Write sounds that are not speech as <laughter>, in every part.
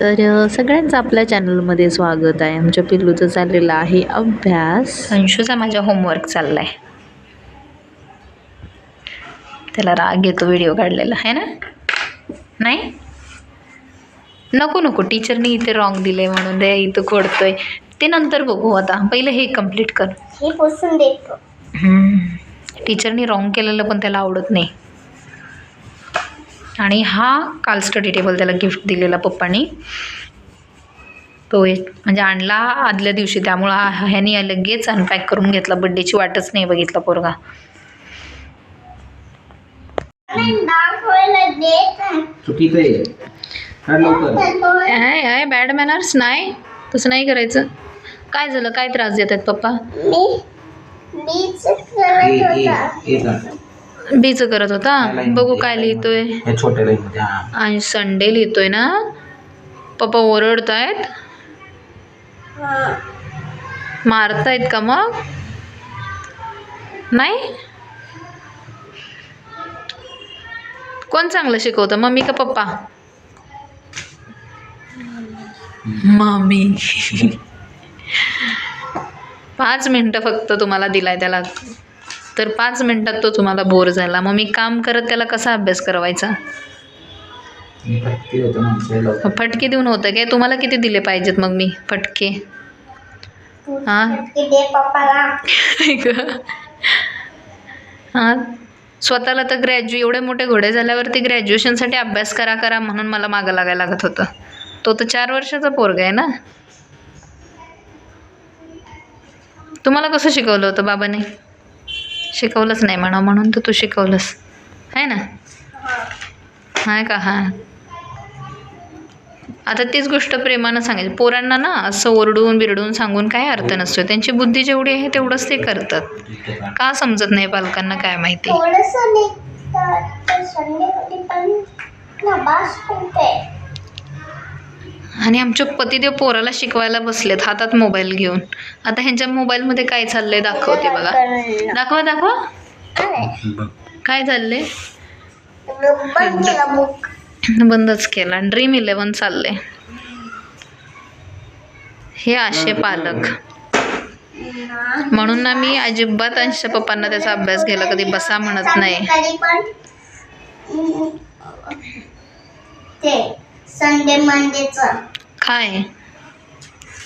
तर सगळ्यांचं आपल्या चॅनलमध्ये स्वागत आहे. आमच्या पिल्लूचं चाललेला आहे अभ्यास. अंशूचा माझा होमवर्क चाललाय. त्याला राग येतो व्हिडिओ काढलेला आहे ना? नाही? नको नको. टीचरनी इथे रॉंग दिले म्हणून ते इथं खोडतोय. ते नंतर बघू आता. पहिलं हे कंप्लीट कर. हे पुसून देतो टीचरनी रॉंग केलेलं पण त्याला आवडत नाही. आणि हा काल स्टडी टेबल त्याला गिफ्ट दिलेला पप्पानी. तो एक म्हणजे आणला आदल्या दिवशी त्यामुळं हा- ह्यानी लगेच अनपॅक करून घेतला. बड्डेची वाटच नाही बघितला पोरगा. बॅड मॅनर्स नाही. तसं नाही करायचं. काय झालं? काय त्रास देत आहेत पप्पा बीचं करत होता. बघू काय लिहितोय. या छोट्या लाईन मध्ये हा. आणि संडे लिहितोय ना. पप्पा ओरडतायत. मारतायत का मग? नाही? कोण चांगलं शिकवतं? मम्मी का पप्पा? मम्मी. <laughs> पाच मिनटं फक्त तुम्हाला दिलाय त्याला. तर पाच मिनटात तो तुम्हाला बोर झाला. मग मी काम करत त्याला कसा अभ्यास करवायचा? मी फटके देऊन होतं काय? तुम्हाला किती दिले पाहिजेत मग मी फटके? तू हा? फटके दे पप्पाला. हां? स्वतःला तर ग्रॅज्यु एवढे मोठे घोडे झाल्यावरती ग्रॅज्युएशनसाठी अभ्यास करा करा म्हणून मला मागं लागायला लागत होतं. तो तर चार वर्षाचा पोरगा आहे ना? तुम्हाला कसं शिकवलं होतं बाबाने? शिकवलंच नाही म्हणा म्हणून तर तू शिकवलंस. आहे ना? आहे का? हां. आता तीच गोष्ट प्रेमानं सांगायची पोरांना ना असं ओरडून बिरडून सांगून काय अर्थ नसतो त्यांची बुद्धी जेवढी आहे तेवढंच ते करतात. का समजत नाही पालकांना काय माहिती थोडस निघतात संडेमध्ये पण ना बास करते आणि आमचे पतिदेव पोराला शिकवायला बसलेत हातात मोबाईल घेऊन. आता ह्यांच्या मोबाईलमध्ये काय चाललंय दाखवते बघा. दाखवा दाखवा. काय चाललंय? बंदच केला. ड्रीम इलेवन चाललंय. हे असे पालक. म्हणून ना मी अजिबात अंशच्या पप्पांना त्याचा अभ्यास घ्यायला कधी बसा म्हणत नाही. ते. संडे मंडेचं. काय?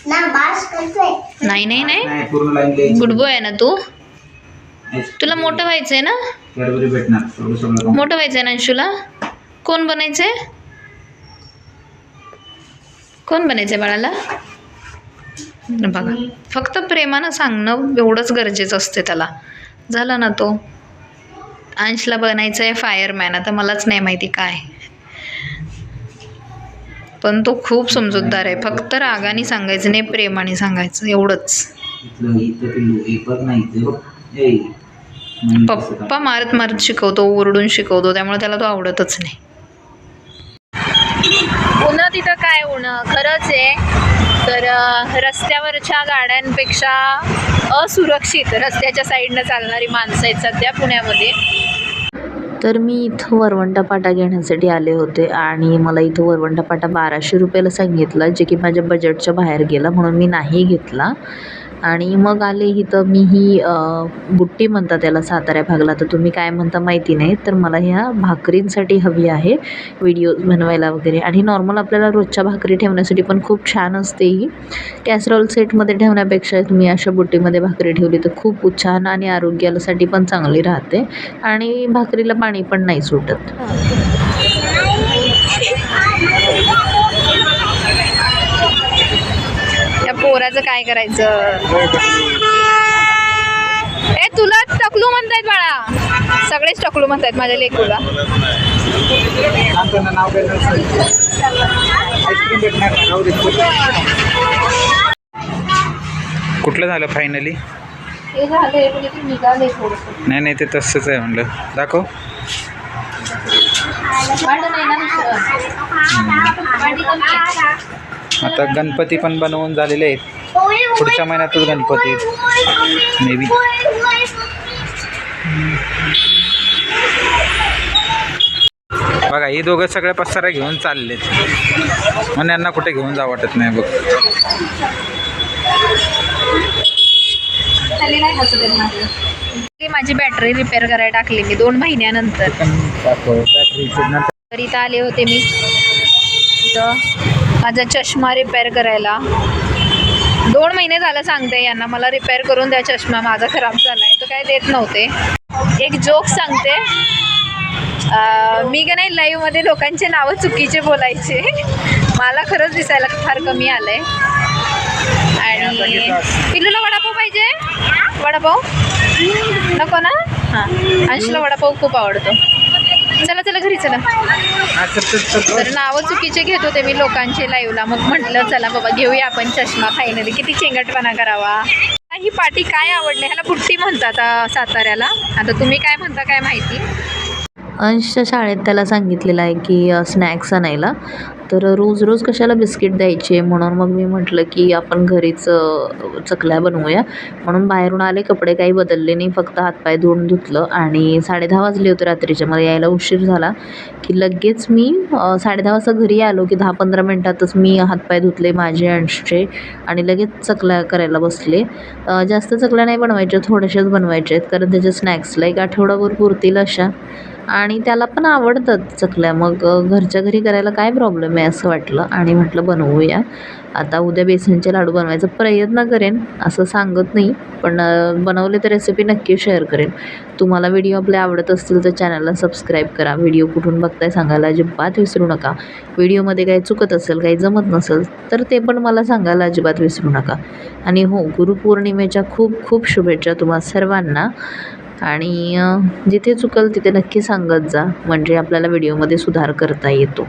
ना बास करतोय. नाही नाही नाही. नाही पूर्ण लाईन द्यायची. गुड बॉय आहे ना तू? तुला मोठं व्हायचंय ना? कॅडबरी भेटणार सगळं मोठं व्हायचंय ना अंशूला? कोण बनायचंय? कोण बनायचंय बाळाला? बघा फक्त प्रेमानं सांगणं एवढंच गरजेचं असते त्याला. झालं ना तो. अंशला बनायचं आहे फायरमॅन आता मलाच नाही माहिती काय. पण तो खूप समजूतदार आहे. फक्त रागाने सांगायचं नाही प्रेमाने सांगायचं एवढंच. कर. पप्पा मारत मारत शिकवतो ओरडून शिकवतो त्यामुळे त्याला तो आवडतच नाही. उन्हा तिथं काय उन्हा? खरंच आहे. तर रस्त्यावरच्या गाड्यांपेक्षा असुरक्षित रस्त्याच्या साईडनं चालणारी माणसं आहेत सध्या पुण्यामध्ये. तर मी इथं वरवंटा पाटा घेण्यासाठी आले होते आणि मला इथं वरवंटा पाटा बाराशे रुपयाला सांगितला जे की माझ्या बजेटच्या बाहेर गेला म्हणून मी नाही घेतला. आणि मग आले इथं मी ही बुट्टी म्हणता त्याला साताऱ्या भागला. तर तुम्ही काय म्हणता माहिती नाही तर मला ह्या भाकरींसाठी हवी आहे व्हिडिओ बनवायला वगैरे. आणि नॉर्मल आपल्याला रोजच्या भाकरी ठेवण्यासाठी पण खूप छान असते ही. कॅसरॉल सेटमध्ये ठेवण्यापेक्षा तुम्ही अशा बुट्टीमध्ये भाकरी ठेवली तर खूप छान आणि आरोग्यासाठी पण चांगली राहते. आणि भाकरीला पाणी पण नाही सुटत. पोराचं काय करायचं? ए तुला टकलू म्हणतायत बाळा. सगळेच टकलू म्हणतायत माझ्या लेकूला. कुठलं झालं फायनली हे झाले म्हणजे नाही नाही ते तसंच आहे म्हणलं. दाखव. ना आता गणपती पण बनवून झालेले आहेत. पुढच्या महिन्यातच गणपती. मे बी बघा ही दोघं सगळ्या पसारा घेऊन चाललेत. म्हणून यांना कुठे घेऊन जा वाटत नाही बघ. माझी बॅटरी रिपेअर करायला टाकली मी दोन महिन्यानंतर. तर इथं आले होते मी. माझा चष्मा रिपेअर करायला. दोन महिने झालं सांगते यांना मला रिपेअर करून द्या चष्मा माझा खराब झाला आहे तो काय देत नव्हते. एक जोक सांगते. मी का नाही लाईव्हमध्ये लोकांचे नावं चुकीचे बोलायचे. मला खरंच दिसायला फार कमी आलं आहे आणि पिल्लूला वडापाव पाहिजे? वडापाव? नको ना? हां. अंशला वडापाव खूप आवडतो. चला चला घरी चला. तर नावं चुकीचे घेत होते मी लोकांचे लाईव्हला मग म्हटलं चला बाबा घेऊया आपण चष्मा फायनली किती चेंगटपणा करावा. ही पाटी काय आवडली? ह्याला पुट्टी म्हणतात साताऱ्याला. आता तुम्ही काय म्हणता काय माहिती? अंशच्या शाळेत त्याला सांगितलेलं आहे की स्नॅक्स आणायला. तर रोज रोज कशाला बिस्किट द्यायचे? म्हणून मग मी म्हटलं की आपण घरीच चकल्या बनवूया. म्हणून बाहेरून आले कपडे काही बदलले नाही फक्त हातपाय धुवून धुतलं. आणि साडेदहा वाजले होते रात्रीचे. मला यायला उशीर झाला की लगेच मी साडेदहा वाजता घरी आलो की दहा पंधरा मिनटातच मी हातपाय धुतले माझे अंशचे. आणि लगेच चकल्या करायला बसले. जास्त चकल्या नाही बनवायच्या थोड्याशाच बनवायच्या आहेत. कारण त्याच्या स्नॅक्सला एक आठवडाभर पुरतील अशा. आणि त्याला पण आवडतात चकल्या. मग घरच्या घरी करायला काय प्रॉब्लेम आहे असं वाटलं. आणि म्हटलं बनवूया. आता उद्या बेसनचे लाडू बनवायचा प्रयत्न करेन. असं सांगत नाही पण बनवले तर रेसिपी नक्की शेअर करेन. तुम्हाला व्हिडिओ आपले आवडत असतील तर चॅनलला सबस्क्राईब करा. व्हिडिओ कुठून बघताय सांगायला अजिबात विसरू नका. व्हिडिओमध्ये काही चुकत असेल काही जमत नसेल तर ते पण मला सांगायला अजिबात विसरू नका. आणि हो गुरुपौर्णिमेच्या खूप खूप शुभेच्छा तुम्हा सर्वांना. आणि जिथे चुकल तिथे नक्की सांगत जा. म्हणजे आपल्याला व्हिडिओमध्ये सुधार करता येतो.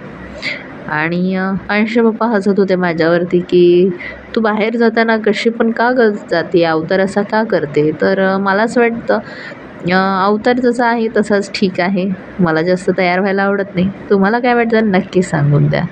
आणि अंश पप्पा हसत होते माझ्यावरती की तू बाहेर जाताना कशी पण का ग जाते? अवतार असा का करते? तर मला असं वाटतं अवतार जसा आहे तसाच ठीक आहे. मला जास्त तयार व्हायला आवडत नाही. तुम्हाला काय वाटतं? नक्की सांगून द्या.